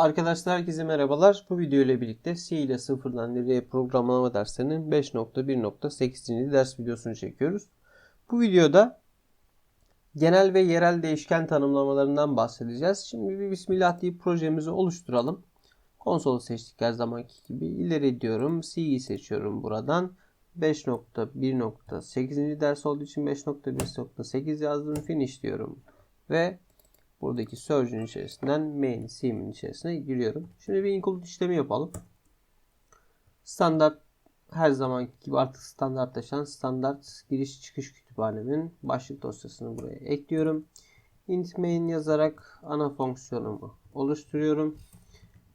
Arkadaşlar herkese merhabalar. Bu video ile birlikte C ile sıfırdan ileriye programlama derslerinin 5.1.8. ders videosunu çekiyoruz. Bu videoda genel ve yerel değişken tanımlamalarından bahsedeceğiz. Şimdi bir bismillah deyip projemizi oluşturalım. Konsolu seçtik her zamanki gibi. İleri diyorum. C'yi seçiyorum buradan. 5.1.8. ders olduğu için 5.1.8 yazdım. Finish diyorum. Ve buradaki search'ün içerisinden main CM'in içerisine giriyorum. Şimdi bir include işlemi yapalım. Standart her zamanki gibi artık standartlaşan standart giriş çıkış kütüphanemin başlık dosyasını buraya ekliyorum. int main yazarak ana fonksiyonumu oluşturuyorum.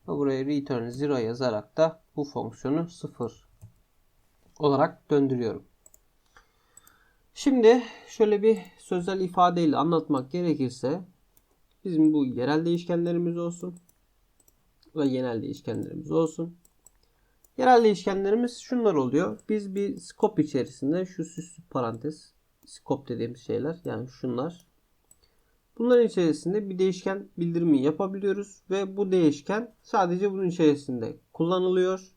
Ve buraya return 0 yazarak da bu fonksiyonu 0 olarak döndürüyorum. Şimdi şöyle bir sözel ifadeyle anlatmak gerekirse Bizim bu yerel değişkenlerimiz olsun. Ve genel değişkenlerimiz olsun. Yerel değişkenlerimiz şunlar oluyor. Biz bir scope içerisinde şu süslü parantez scope dediğimiz şeyler yani şunlar. Bunların içerisinde bir değişken bildirimi yapabiliyoruz ve bu değişken sadece bunun içerisinde kullanılıyor.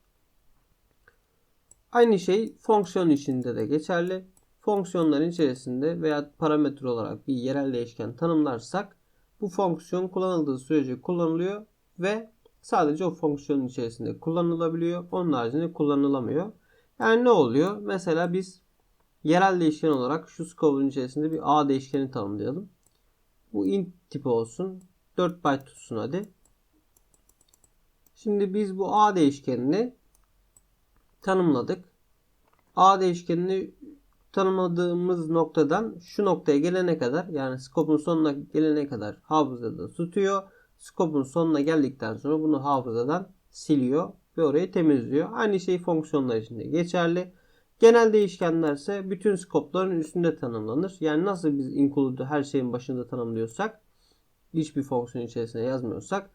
Aynı şey fonksiyon içinde de geçerli. Fonksiyonların içerisinde veya parametre olarak bir yerel değişken tanımlarsak bu fonksiyon kullanıldığı sürece kullanılıyor ve sadece o fonksiyonun içerisinde kullanılabiliyor. Onun haricinde kullanılamıyor. Yani ne oluyor? Mesela biz yerel değişken olarak şu scope'un içerisinde bir A değişkeni tanımlayalım. Bu int tipi olsun. 4 byte tutsun hadi. Şimdi biz bu A değişkenini tanımladık. A değişkenini tanımladığımız noktadan şu noktaya gelene kadar yani scope'un sonuna gelene kadar hafızada tutuyor. Scope'un sonuna geldikten sonra bunu hafızadan siliyor ve orayı temizliyor. Aynı şey fonksiyonlar için de geçerli. Genel değişkenlerse bütün scope'ların üstünde tanımlanır. Yani nasıl biz include'u her şeyin başında tanımlıyorsak hiçbir fonksiyon içerisine yazmıyorsak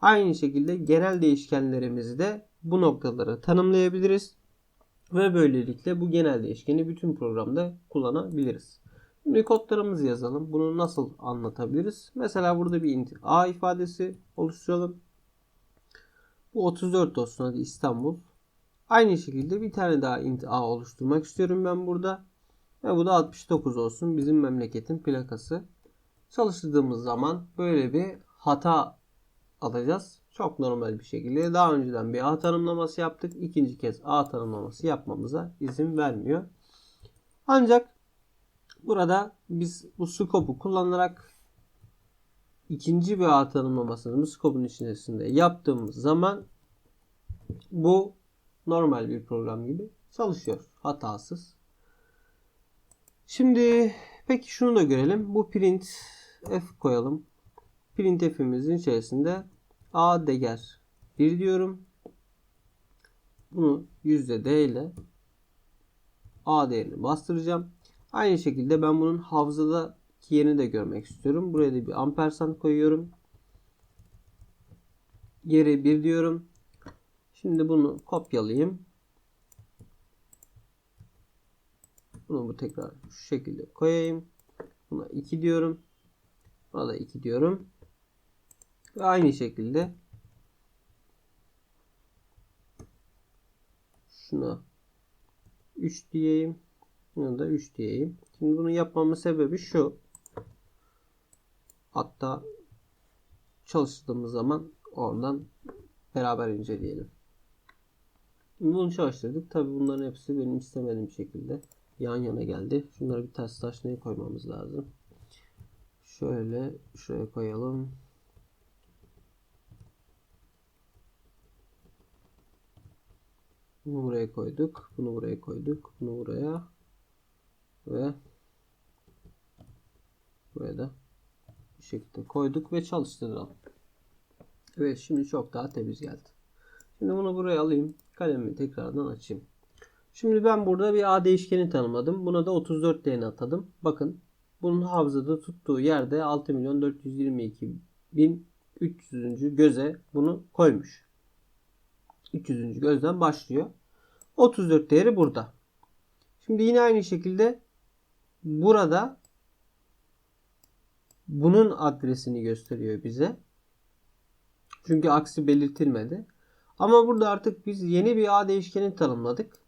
aynı şekilde genel değişkenlerimizi de bu noktaları tanımlayabiliriz. Ve böylelikle bu genel değişkeni bütün programda kullanabiliriz. Şimdi kodlarımızı yazalım. Bunu nasıl anlatabiliriz? Mesela burada bir int a ifadesi oluşturalım. Bu 34 olsun hadi İstanbul. Aynı şekilde bir tane daha int a oluşturmak istiyorum ben burada. Ve bu da 69 olsun bizim memleketin plakası. Çalıştırdığımız zaman böyle bir hata alacağız. Çok normal bir şekilde daha önceden bir A tanımlaması yaptık. İkinci kez A tanımlaması yapmamıza izin vermiyor. Ancak burada biz bu scope'u kullanarak ikinci bir A tanımlamasını bu scope'un içerisinde yaptığımız zaman bu normal bir program gibi çalışıyor. Hatasız. Şimdi peki şunu da görelim. Bu print f koyalım. Print f'imizin içerisinde A değer 1 diyorum. Bunu yüzde D ile A değerini bastıracağım. Aynı şekilde ben bunun hafızadaki yerini de görmek istiyorum. Buraya da bir ampersand koyuyorum. Yere 1 diyorum. Şimdi bunu kopyalayayım. Bunu bu tekrar şu şekilde koyayım. Buna 2 diyorum. Buna da 2 diyorum. Ve aynı şekilde şuna 3 diyeyim. Buna da 3 diyeyim. Şimdi bunu yapmamın sebebi şu. Hatta çalıştığımız zaman oradan beraber inceleyelim. Bunu çalıştırdık. Tabi bunların hepsi benim istemediğim şekilde yan yana geldi. Şunları bir ters taşlayıp koymamız lazım. Şöyle şuraya koyalım. Bunu buraya koyduk. Bunu buraya koyduk. Bunu buraya. Ve buraya da bu şekilde koyduk ve çalıştıralım. Evet şimdi çok daha temiz geldi. Şimdi bunu buraya alayım. Kalemimi tekrardan açayım. Şimdi ben burada bir A değişkeni tanımladım. Buna da 34 değerini atadım. Bakın bunun hafızada tuttuğu yerde 6 milyon 422 bin 300. göze bunu koymuş. 300. gözden başlıyor. 34 değeri burada. Şimdi yine aynı şekilde burada bunun adresini gösteriyor bize. Çünkü aksi belirtilmedi. Ama burada artık biz yeni bir A değişkeni tanımladık.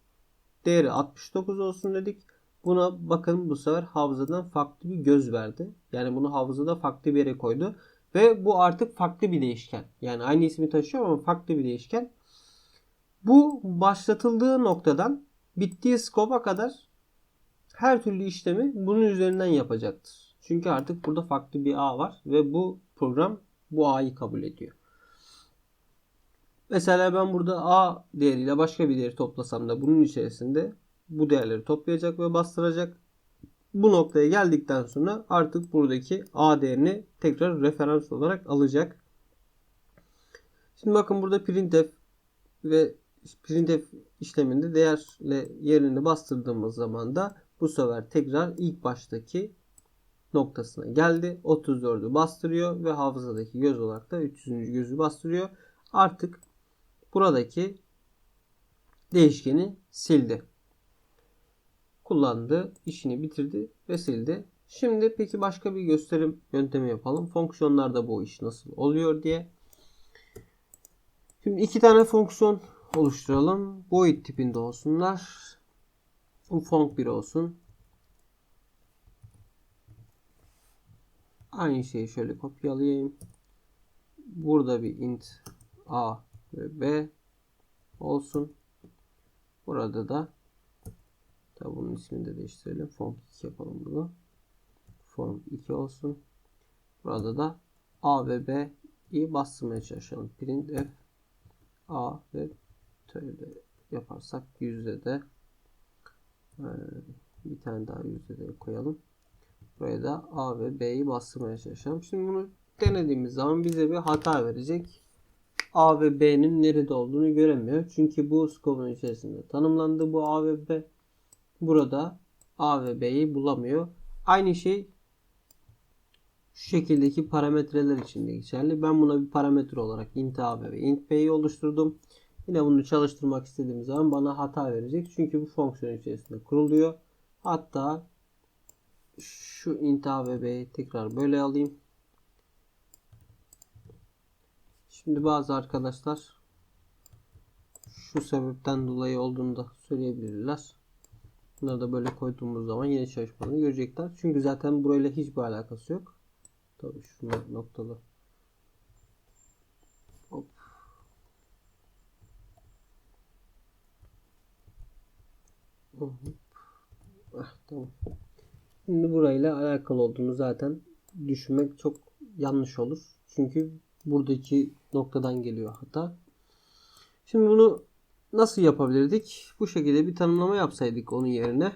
Değeri 69 olsun dedik. Buna bakın bu sefer hafızadan farklı bir göz verdi. Yani bunu hafızada farklı bir yere koydu. Ve bu artık farklı bir değişken. Yani aynı ismi taşıyor ama farklı bir değişken. Bu başlatıldığı noktadan bittiği skopa kadar her türlü işlemi bunun üzerinden yapacaktır. Çünkü artık burada farklı bir A var ve bu program bu A'yı kabul ediyor. Mesela ben burada A değeriyle başka bir değeri toplasam da bunun içerisinde bu değerleri toplayacak ve bastıracak. Bu noktaya geldikten sonra artık buradaki A değerini tekrar referans olarak alacak. Şimdi bakın burada printf ve printf işleminde değerle yerini bastırdığımız zaman da bu sefer tekrar ilk baştaki noktasına geldi. 34'ü bastırıyor ve hafızadaki göz olarak da 300. gözü bastırıyor. Artık buradaki değişkeni sildi. Kullandı, işini bitirdi ve sildi. Şimdi peki başka bir gösterim yöntemi yapalım. Fonksiyonlarda bu iş nasıl oluyor diye. Şimdi iki tane fonksiyon oluşturalım. Void tipinde olsunlar. Fonk 1 olsun. Aynı şeyi şöyle kopyalayayım. Burada bir int a ve b olsun. Burada da tabi bunun ismini de değiştirelim. Form 2 yapalım bunu. Form 2 olsun. Burada da a ve b'yi bastırmaya çalışalım. Print f a ve şöyle yaparsak yüzde de e, bir tane daha yüzde de koyalım. Buraya da A ve B'yi bastırmaya çalışalım. Şimdi bunu denediğimiz zaman bize bir hata verecek. A ve B'nin nerede olduğunu göremiyor. Çünkü bu scope'un içerisinde tanımlandı bu A ve B. Burada A ve B'yi bulamıyor. Aynı şey şu şekildeki parametreler için de geçerli. Ben buna bir parametre olarak int A ve int B'yi oluşturdum. Yine bunu çalıştırmak istediğim zaman bana hata verecek. Çünkü bu fonksiyon içerisinde kuruluyor. Hatta şu int A tekrar böyle alayım. Şimdi bazı arkadaşlar şu sebepten dolayı olduğunu da söyleyebilirler. Bunları da böyle koyduğumuz zaman yine çalışmalarını görecekler. Çünkü zaten burayla hiçbir alakası yok. Tabii şunlar noktalı. Ah, tamam. Şimdi burayla alakalı olduğunu zaten düşünmek çok yanlış olur. Çünkü buradaki noktadan geliyor hata. Şimdi bunu nasıl yapabilirdik? Bu şekilde bir tanımlama yapsaydık onun yerine.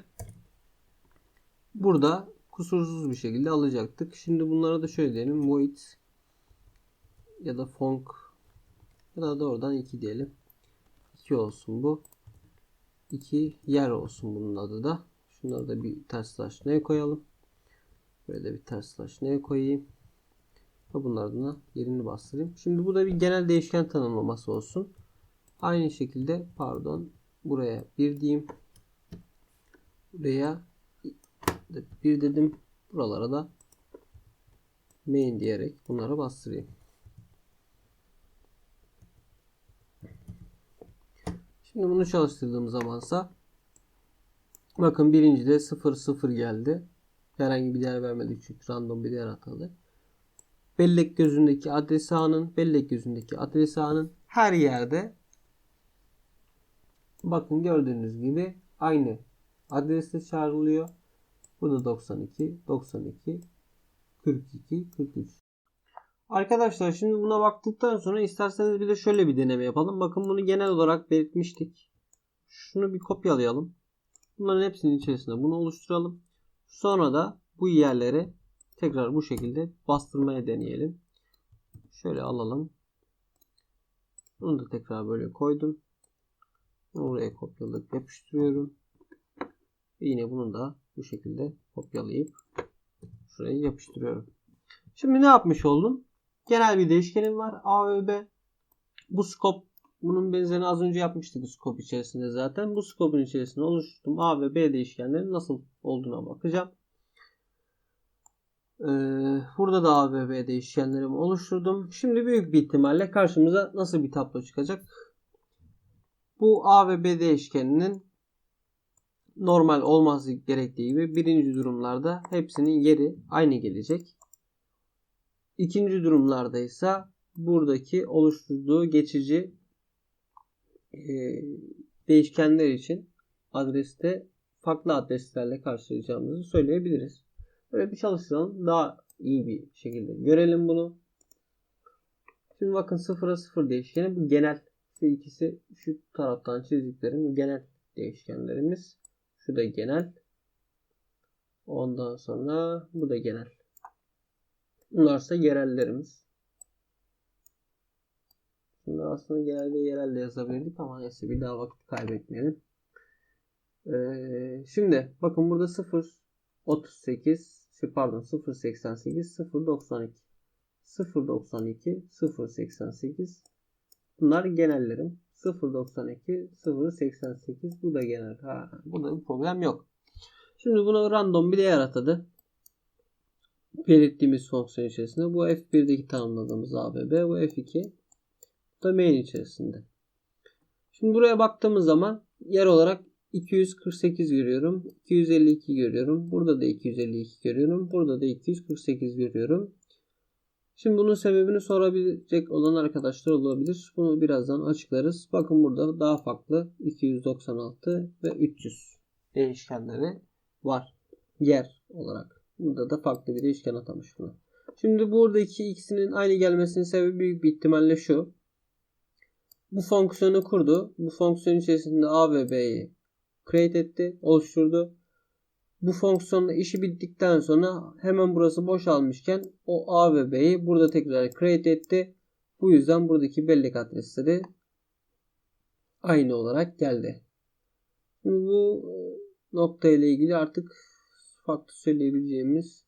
Burada kusursuz bir şekilde alacaktık. Şimdi bunlara da şöyle diyelim. Void ya da fonk ya da, da oradan 2 diyelim. 2 olsun bu. 2 yer olsun bunun adı da. Şunları da bir ters slash ne koyalım. Böyle bir ters slash ne koyayım. Ve bunlardan da yerini bastırayım. Şimdi bu da bir genel değişken tanımlaması olsun. Aynı şekilde pardon buraya bir diyeyim. Buraya bir dedim. Buralara da main diyerek bunları bastırayım. Şimdi bunu çalıştırdığım zamansa bakın birincide 0 0 geldi. Herhangi bir değer vermedik çünkü random bir değer atadı. Bellek gözündeki adres ağının, bellek gözündeki adres ağının her yerde bakın gördüğünüz gibi aynı adresle çağrılıyor. Burada 92, 92, 42, 43. Arkadaşlar şimdi buna baktıktan sonra isterseniz bir de şöyle bir deneme yapalım. Bakın bunu genel olarak belirtmiştik. Şunu bir kopyalayalım. Bunların hepsinin içerisinde bunu oluşturalım. Sonra da bu yerlere tekrar bu şekilde bastırmaya deneyelim. Şöyle alalım. Bunu da tekrar böyle koydum. Oraya kopyalayıp yapıştırıyorum. Yine bunu da bu şekilde kopyalayıp şuraya yapıştırıyorum. Şimdi ne yapmış oldum? Genel bir değişkenim var. A ve B. Bu scope bunun benzerini az önce yapmıştık scope içerisinde zaten. Bu scope'un içerisinde oluşturdum A ve B değişkenlerin nasıl olduğuna bakacağım. Ee, burada da A ve B değişkenlerimi oluşturdum. Şimdi büyük bir ihtimalle karşımıza nasıl bir tablo çıkacak? Bu A ve B değişkeninin normal olması gerektiği gibi birinci durumlarda hepsinin yeri aynı gelecek. İkinci durumlarda ise buradaki oluşturduğu geçici e, değişkenler için adreste farklı adreslerle karşılayacağımızı söyleyebiliriz. Böyle bir çalıştıralım. Daha iyi bir şekilde görelim bunu. Şimdi bakın 0'a 0 değişkeni bu genel. Şu ikisi şu taraftan çizdiklerim genel değişkenlerimiz. Şu da genel. Ondan sonra bu da genel. Bunlarsa yerellerimiz. Şimdi aslında genel ve yerel de yazabilirdik ama neyse bir daha vakit kaybetmeyelim. Ee, şimdi bakın burada 0 38 şey pardon 088 092 092 088 bunlar genellerim. 092 088 bu da genel. Ha, burada bir problem yok. Şimdi buna random bir değer atadı belirttiğimiz fonksiyon içerisinde bu f1'deki tanımladığımız a ve b bu f2 da main içerisinde şimdi buraya baktığımız zaman yer olarak 248 görüyorum. 252 görüyorum. Burada da 252 görüyorum. Burada da 248 görüyorum. Şimdi bunun sebebini sorabilecek olan arkadaşlar olabilir. Bunu birazdan açıklarız. Bakın burada daha farklı 296 ve 300 değişkenleri var. Yer olarak. Burada da farklı bir değişken atamış buna. Şimdi buradaki ikisinin aynı gelmesinin sebebi büyük bir ihtimalle şu. Bu fonksiyonu kurdu. Bu fonksiyon içerisinde A ve B'yi create etti, oluşturdu. Bu fonksiyonla işi bittikten sonra hemen burası boşalmışken o A ve B'yi burada tekrar create etti. Bu yüzden buradaki bellek adresleri aynı olarak geldi. Bu e, nokta ile ilgili artık farklı söyleyebileceğimiz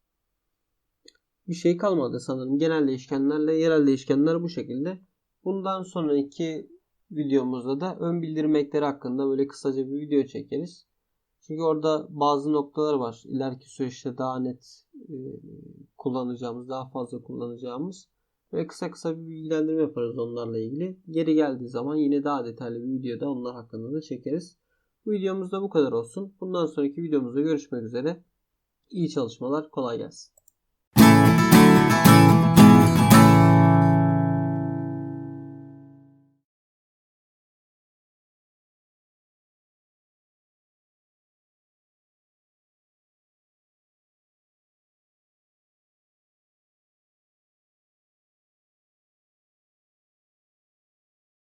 bir şey kalmadı sanırım. Genel değişkenlerle yerel değişkenler bu şekilde. Bundan sonraki videomuzda da ön bildirim ekleri hakkında böyle kısaca bir video çekeriz. Çünkü orada bazı noktalar var. İleriki süreçte daha net e, kullanacağımız, daha fazla kullanacağımız ve kısa kısa bir bilgilendirme yaparız onlarla ilgili. Geri geldiği zaman yine daha detaylı bir videoda onlar hakkında da çekeriz. Bu videomuz da bu kadar olsun. Bundan sonraki videomuzda görüşmek üzere. İyi çalışmalar, kolay gelsin.